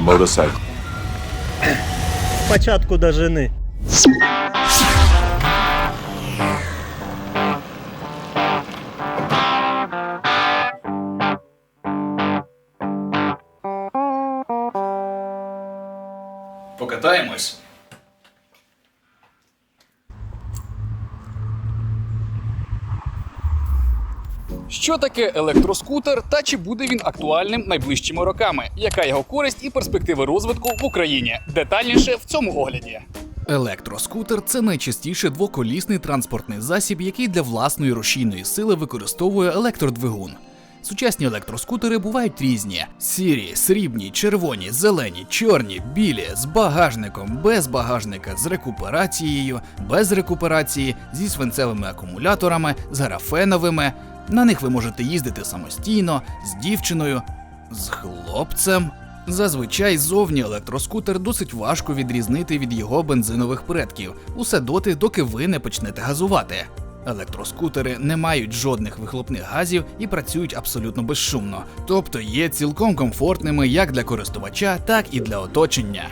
motorcycle. Початку до жени. Що таке електроскутер та чи буде він актуальним найближчими роками? Яка його користь і перспективи розвитку в Україні? Детальніше в цьому огляді. Електроскутер це найчастіше двоколісний транспортний засіб, який для власної рушійної сили використовує електродвигун. Сучасні електроскутери бувають різні: сірі, срібні, червоні, зелені, чорні, білі, з багажником, без багажника, з рекуперацією, без рекуперації, зі свинцевими акумуляторами, з графеновими. На них ви можете їздити самостійно, з дівчиною, з хлопцем. Зазвичай зовні електроскутер досить важко відрізнити від його бензинових предків, усе доти, доки ви не почнете газувати. Електроскутери не мають жодних вихлопних газів і працюють абсолютно безшумно, тобто є цілком комфортними як для користувача, так і для оточення.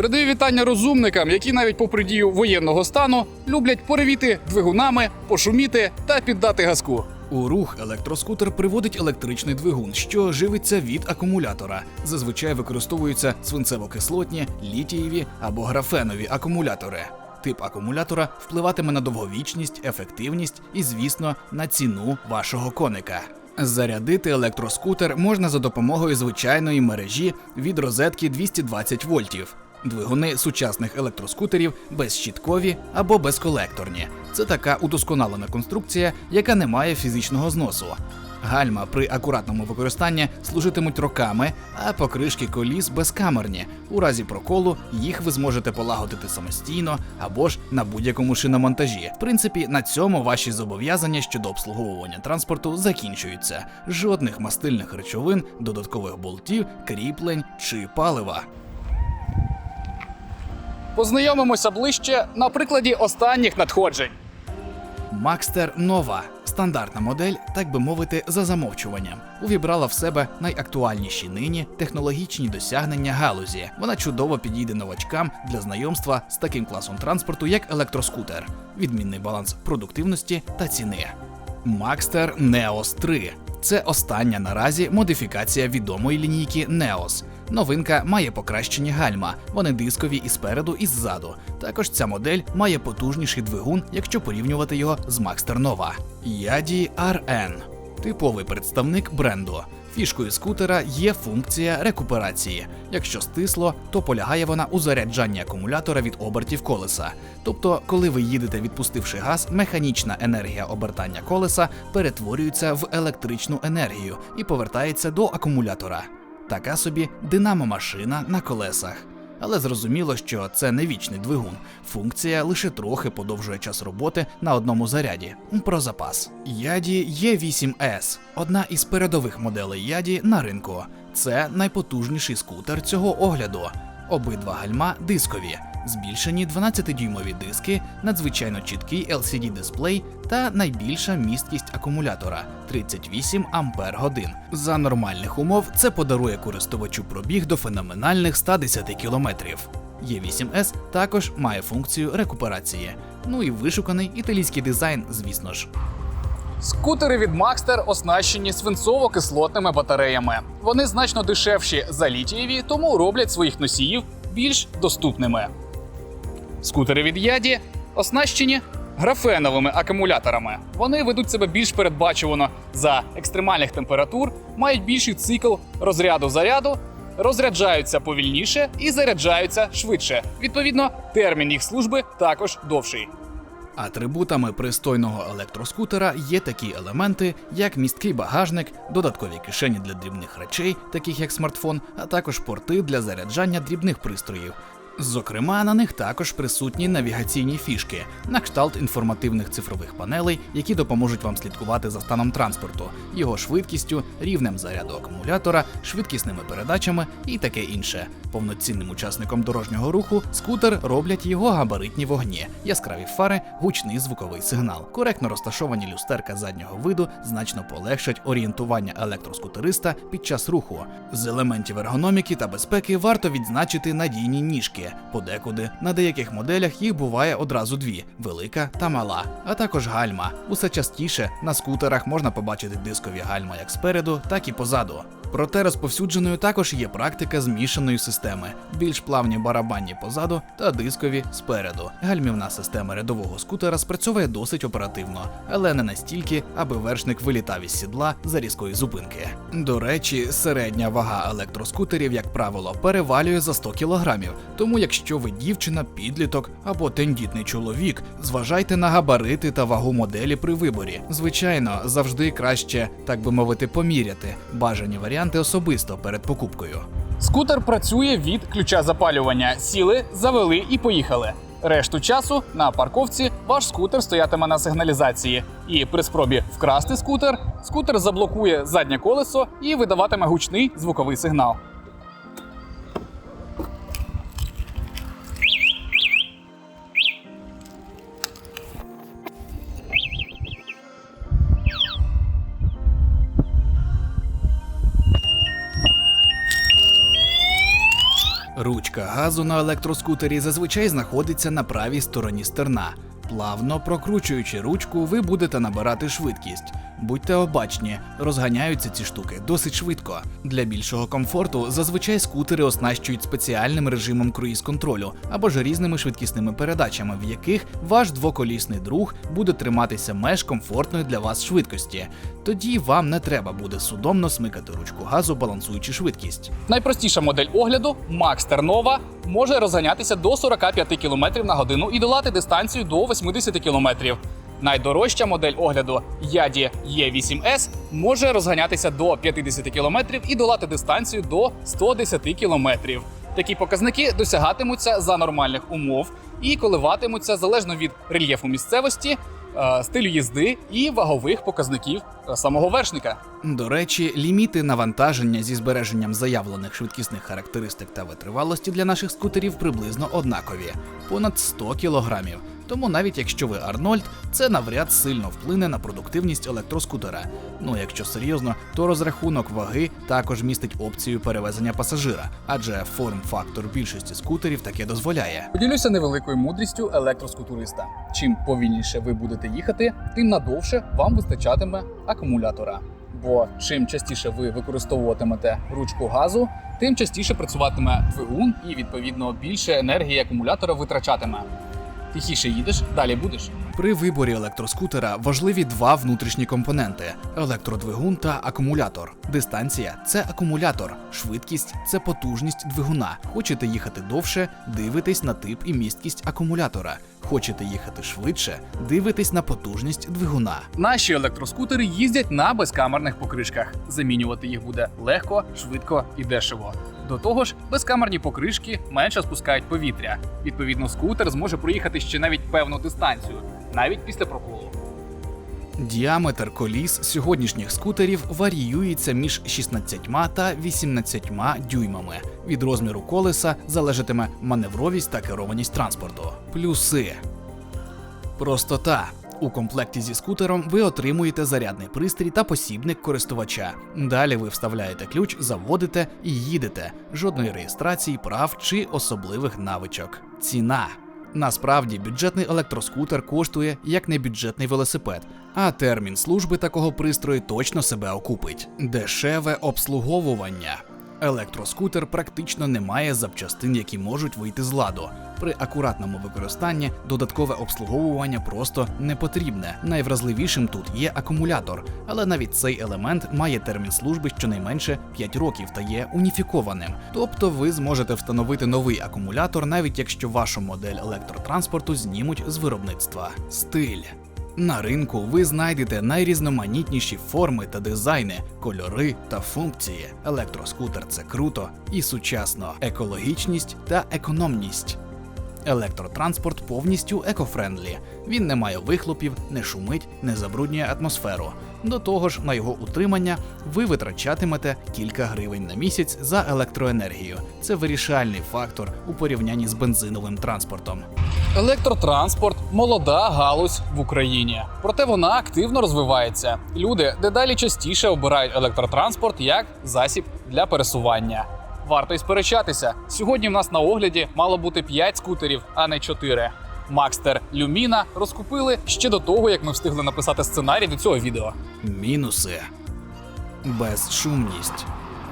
Передаю вітання розумникам, які навіть попри дію воєнного стану люблять поревіти двигунами, пошуміти та піддати газку. У рух електроскутер приводить електричний двигун, що живиться від акумулятора. Зазвичай використовуються свинцево-кислотні, літієві або графенові акумулятори. Тип акумулятора впливатиме на довговічність, ефективність і, звісно, на ціну вашого коника. Зарядити електроскутер можна за допомогою звичайної мережі від розетки 220 вольтів. Двигуни сучасних електроскутерів безщіткові або безколекторні. Це така удосконалена конструкція, яка не має фізичного зносу. Гальма при акуратному використанні служитимуть роками, а покришки коліс безкамерні. У разі проколу їх ви зможете полагодити самостійно або ж на будь-якому шиномонтажі. В принципі, на цьому ваші зобов'язання щодо обслуговування транспорту закінчуються. Жодних мастильних речовин, додаткових болтів, кріплень чи палива. Познайомимося ближче на прикладі останніх надходжень. Макстер Нова стандартна модель, так би мовити, за замовчуванням, увібрала в себе найактуальніші нині технологічні досягнення галузі. Вона чудово підійде новачкам для знайомства з таким класом транспорту, як електроскутер, відмінний баланс продуктивності та ціни. Макстер Неос 3 це остання наразі модифікація відомої лінійки Неос. Новинка має покращені гальма, вони дискові і спереду, і ззаду. Також ця модель має потужніший двигун, якщо порівнювати його з Макстер Nova. Яді RN типовий представник бренду. Фішкою скутера є функція рекуперації. Якщо стисло, то полягає вона у заряджанні акумулятора від обертів колеса. Тобто, коли ви їдете відпустивши газ, механічна енергія обертання колеса перетворюється в електричну енергію і повертається до акумулятора. Така собі динамо-машина на колесах. Але зрозуміло, що це не вічний двигун. Функція лише трохи подовжує час роботи на одному заряді. Про запас. Яді Є8С одна із передових моделей Яді на ринку. Це найпотужніший скутер цього огляду. Обидва гальма дискові, збільшені 12-дюймові диски, надзвичайно чіткий LCD-дисплей та найбільша місткість акумулятора 38 ампер годин. За нормальних умов це подарує користувачу пробіг до феноменальних 110 кілометрів. Є8С також має функцію рекуперації. Ну і вишуканий італійський дизайн, звісно ж. Скутери від Макстер оснащені свинцово-кислотними батареями. Вони значно дешевші за літієві, тому роблять своїх носіїв більш доступними. Скутери від Яді оснащені графеновими акумуляторами. Вони ведуть себе більш передбачувано за екстремальних температур, мають більший цикл розряду заряду, розряджаються повільніше і заряджаються швидше. Відповідно, термін їх служби також довший. Атрибутами пристойного електроскутера є такі елементи, як місткий багажник, додаткові кишені для дрібних речей, таких як смартфон, а також порти для заряджання дрібних пристроїв. Зокрема, на них також присутні навігаційні фішки на кшталт інформативних цифрових панелей, які допоможуть вам слідкувати за станом транспорту, його швидкістю, рівнем заряду акумулятора, швидкісними передачами і таке інше. Повноцінним учасником дорожнього руху скутер роблять його габаритні вогні, яскраві фари, гучний звуковий сигнал. Коректно розташовані люстерка заднього виду значно полегшать орієнтування електроскутериста під час руху. З елементів ергономіки та безпеки варто відзначити надійні ніжки. Подекуди на деяких моделях їх буває одразу дві велика та мала, а також гальма. Усе частіше на скутерах можна побачити дискові гальма як спереду, так і позаду. Проте розповсюдженою також є практика змішаної системи, більш плавні барабанні позаду та дискові спереду. Гальмівна система рядового скутера спрацьовує досить оперативно, але не настільки, аби вершник вилітав із сідла за різкої зупинки. До речі, середня вага електроскутерів, правило, перевалює за 100 кілограмів. Тому, якщо ви дівчина, підліток або тендітний чоловік, зважайте на габарити та вагу моделі при виборі. Звичайно, завжди краще, так би мовити, поміряти бажані варіанти особисто перед покупкою. Скутер працює від ключа запалювання. Сіли, завели і поїхали. Решту часу на парковці ваш скутер стоятиме на сигналізації. І при спробі вкрасти скутер, скутер заблокує заднє колесо і видаватиме гучний звуковий сигнал. Ручка газу на електроскутері зазвичай знаходиться на правій стороні стерна. Плавно прокручуючи ручку, ви будете набирати швидкість. Будьте обачні, розганяються ці штуки досить швидко. Для більшого комфорту зазвичай скутери оснащують спеціальним режимом круїз-контролю або ж різними швидкісними передачами, в яких ваш двоколісний друг буде триматися меж комфортної для вас швидкості. Тоді вам не треба буде судомно смикати ручку газу, балансуючи швидкість. Найпростіша модель огляду Maxter Nova може розганятися до 45 км на годину і долати дистанцію до 80 км. Найдорожча модель огляду Яді E8S може розганятися до 50 км і долати дистанцію до 110 км. Такі показники досягатимуться за нормальних умов і коливатимуться залежно від рельєфу місцевості, е, стилю їзди і вагових показників е, самого вершника. До речі, ліміти навантаження зі збереженням заявлених швидкісних характеристик та витривалості для наших скутерів приблизно однакові понад 100 кілограмів. Тому навіть якщо ви Арнольд, це навряд сильно вплине на продуктивність електроскутера. Ну якщо серйозно, то розрахунок ваги також містить опцію перевезення пасажира, адже форм-фактор більшості скутерів таке дозволяє. Поділюся невеликою мудрістю електроскутуриста. Чим повільніше ви будете їхати, тим надовше вам вистачатиме акумулятора. Бо чим частіше ви використовуватимете ручку газу, тим частіше працюватиме двигун і відповідно більше енергії акумулятора витрачатиме. Тихіше їдеш, далі будеш. При виборі електроскутера важливі два внутрішні компоненти: електродвигун та акумулятор. Дистанція це акумулятор, швидкість це потужність двигуна. Хочете їхати довше, дивитесь на тип і місткість акумулятора. Хочете їхати швидше, дивитесь на потужність двигуна. Наші електроскутери їздять на безкамерних покришках. Замінювати їх буде легко, швидко і дешево. До того ж, безкамерні покришки менше спускають повітря. Відповідно, скутер зможе проїхати ще навіть певну дистанцію, навіть після проколу. Діаметр коліс сьогоднішніх скутерів варіюється між 16 та 18 дюймами. Від розміру колеса залежатиме маневровість та керованість транспорту. Плюси простота. У комплекті зі скутером ви отримуєте зарядний пристрій та посібник користувача. Далі ви вставляєте ключ, заводите і їдете. Жодної реєстрації прав чи особливих навичок. Ціна. Насправді бюджетний електроскутер коштує як небюджетний велосипед, а термін служби такого пристрою точно себе окупить. Дешеве обслуговування. Електроскутер практично не має запчастин, які можуть вийти з ладу. При акуратному використанні додаткове обслуговування просто не потрібне. Найвразливішим тут є акумулятор, але навіть цей елемент має термін служби щонайменше 5 років та є уніфікованим. Тобто ви зможете встановити новий акумулятор, навіть якщо вашу модель електротранспорту знімуть з виробництва. Стиль. На ринку ви знайдете найрізноманітніші форми та дизайни, кольори та функції. Електроскутер це круто і сучасно, екологічність та економність. Електротранспорт повністю екофрендлі. Він не має вихлопів, не шумить, не забруднює атмосферу. До того ж, на його утримання ви витрачатимете кілька гривень на місяць за електроенергію. Це вирішальний фактор у порівнянні з бензиновим транспортом. Електротранспорт молода галузь в Україні, проте вона активно розвивається. Люди дедалі частіше обирають електротранспорт як засіб для пересування. Варто й сперечатися. Сьогодні в нас на огляді мало бути 5 скутерів, а не 4. Макстер Люміна розкупили ще до того, як ми встигли написати сценарій до цього відео. Мінуси. Безшумність.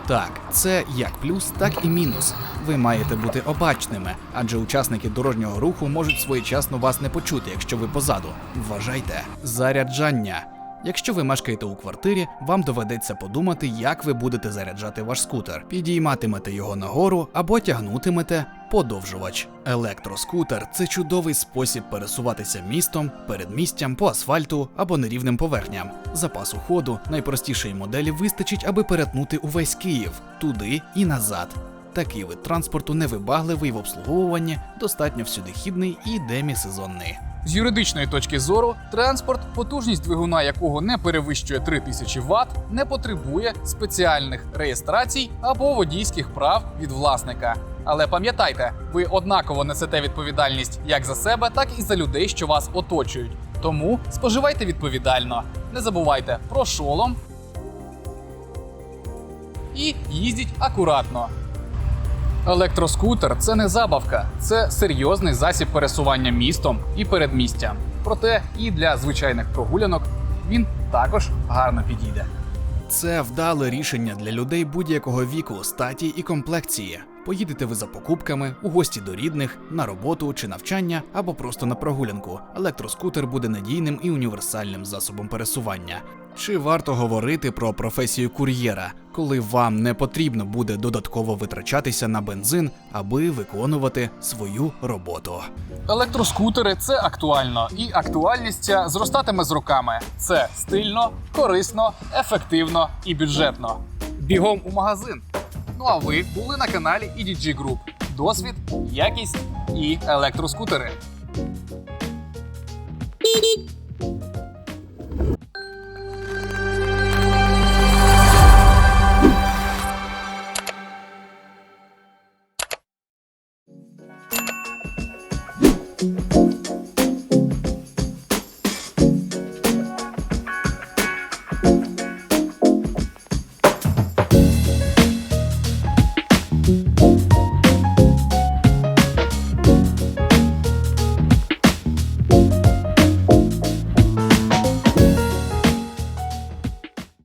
Так, це як плюс, так і мінус. Ви маєте бути обачними, адже учасники дорожнього руху можуть своєчасно вас не почути, якщо ви позаду. Вважайте, заряджання. Якщо ви мешкаєте у квартирі, вам доведеться подумати, як ви будете заряджати ваш скутер. Підійматимете його нагору або тягнутимете подовжувач. Електроскутер це чудовий спосіб пересуватися містом, передмістям по асфальту або нерівним поверхням. Запасу ходу найпростішої моделі вистачить, аби перетнути увесь Київ туди і назад. Такий вид транспорту невибагливий в обслуговуванні, достатньо всюдихідний і демісезонний. З юридичної точки зору, транспорт, потужність двигуна якого не перевищує 3000 Вт, не потребує спеціальних реєстрацій або водійських прав від власника. Але пам'ятайте, ви однаково несете відповідальність як за себе, так і за людей, що вас оточують. Тому споживайте відповідально. Не забувайте про шолом і їздіть акуратно. Електроскутер це не забавка, це серйозний засіб пересування містом і передмістям. Проте і для звичайних прогулянок він також гарно підійде. Це вдале рішення для людей будь-якого віку, статі і комплекції. Поїдете ви за покупками, у гості до рідних, на роботу чи навчання, або просто на прогулянку. Електроскутер буде надійним і універсальним засобом пересування. Чи варто говорити про професію кур'єра, коли вам не потрібно буде додатково витрачатися на бензин, аби виконувати свою роботу? Електроскутери це актуально, і актуальність зростатиме з роками. Це стильно, корисно, ефективно і бюджетно. Бігом у магазин. Ну а ви були на каналі EDG Group. Досвід, якість і електроскутери.